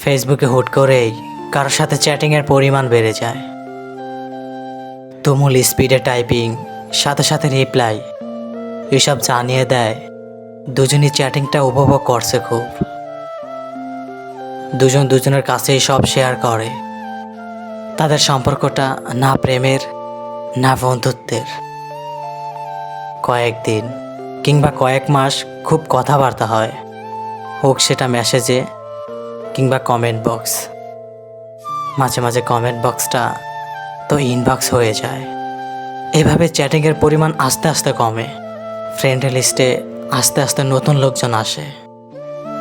ফেসবুকে হুট করেই কারোর সাথে চ্যাটিংয়ের পরিমাণ বেড়ে যায়। তুমুল স্পিডে টাইপিং, সাথে সাথে রিপ্লাই, এসব জানিয়ে দেয়। দুজনই চ্যাটিংটা উপভোগ করছে খুব। দুজন দুজনের কাছেই সব শেয়ার করে। তাদের সম্পর্কটা না প্রেমের, না বন্ধুত্বের। কয়েকদিন কিংবা কয়েক মাস খুব কথাবার্তা হয়। হোক সেটা মেসেজে কিংবা কমেন্ট বক্স মাঝে মাঝে কমেন্ট বক্সটা তো ইনবক্স হয়ে যায়। এভাবে চ্যাটিংয়ের পরিমাণ আস্তে আস্তে কমে। ফ্রেন্ড লিস্টে আস্তে আস্তে নতুন লোকজন আসে।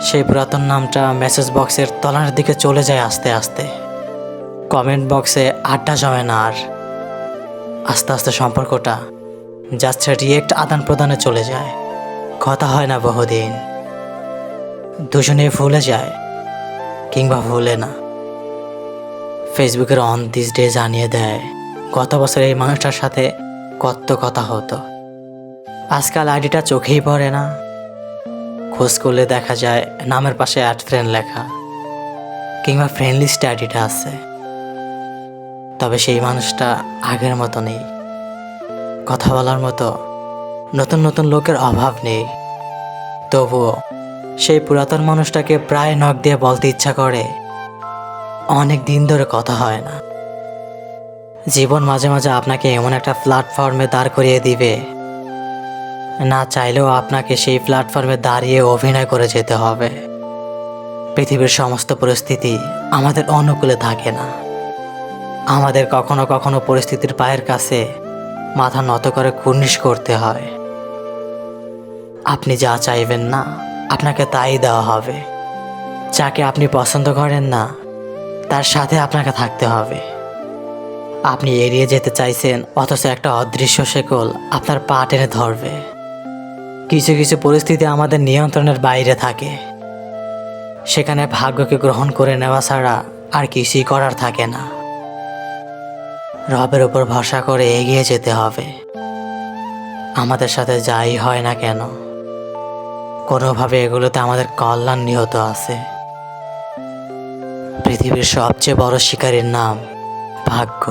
সেই পুরাতন নামটা মেসেজ বক্সের তলার দিকে চলে যায় আস্তে আস্তে। কমেন্ট বক্সে আড্ডা জমে না আর। আস্তে আস্তে সম্পর্কটা যাচ্ছে রিয়েক্ট আদান প্রদানে চলে যায়। কথা হয় না বহুদিন। দুজনে ভুলে যায়। কিংবা ভুলে না। ফেসবুকের অন দিস ডে জানিয়ে দেয়, গত বছর এই মানুষটার সাথে কত কথা হতো। আজকাল আইডিটা চোখেই পড়ে না। খোঁজ করলে দেখা যায় নামের পাশে অ্যাড ফ্রেন্ড লেখা, কিংবা ফ্রেন্ড লিস্টে আইডিটা আছে। তবে সেই মানুষটা আগের মতো নেই। কথা বলার মতো নতুন নতুন লোকের অভাব নেই। তবুও সেই পুরাতন মানুষটাকে প্রায় নখ দিয়ে বলতে ইচ্ছা করে। অনেক দিন ধরে কথা হয় না। জীবন মাঝে মাঝে আপনাকে এমন একটা প্ল্যাটফর্মে দাঁড় করিয়ে দিবে। না চাইলেও আপনাকে সেই প্ল্যাটফর্মে দাঁড়িয়ে অভিনয় করে যেতে হবে। পৃথিবীর সমস্ত পরিস্থিতি আমাদের অনুকূলে থাকে না। আমাদের কখনো কখনো পরিস্থিতির পায়ের কাছে মাথা নত করে কুর্নিশ করতে হয়। আপনি যা চাইবেন না আপনাকে তাই দেওয়া হবে। যাকে আপনি পছন্দ করেন না, তার সাথে আপনাকে থাকতে হবে। আপনি এড়িয়ে যেতে চাইছেন, অথচ একটা অদৃশ্য শেকল আপনার পা টেনে ধরবে। কিছু কিছু পরিস্থিতি আমাদের নিয়ন্ত্রণের বাইরে থাকে। সেখানে ভাগ্যকে গ্রহণ করে নেওয়া ছাড়া আর কিছুই করার থাকে না। রবের উপর ভরসা করে এগিয়ে যেতে হবে। আমাদের সাথে যাই হয় না কেন? কোনোভাবে এগুলোতে আমাদের কল্যাণ নিহত আছে। পৃথিবীর সবচেয়ে বড় শিকারীর নাম ভাগ্য।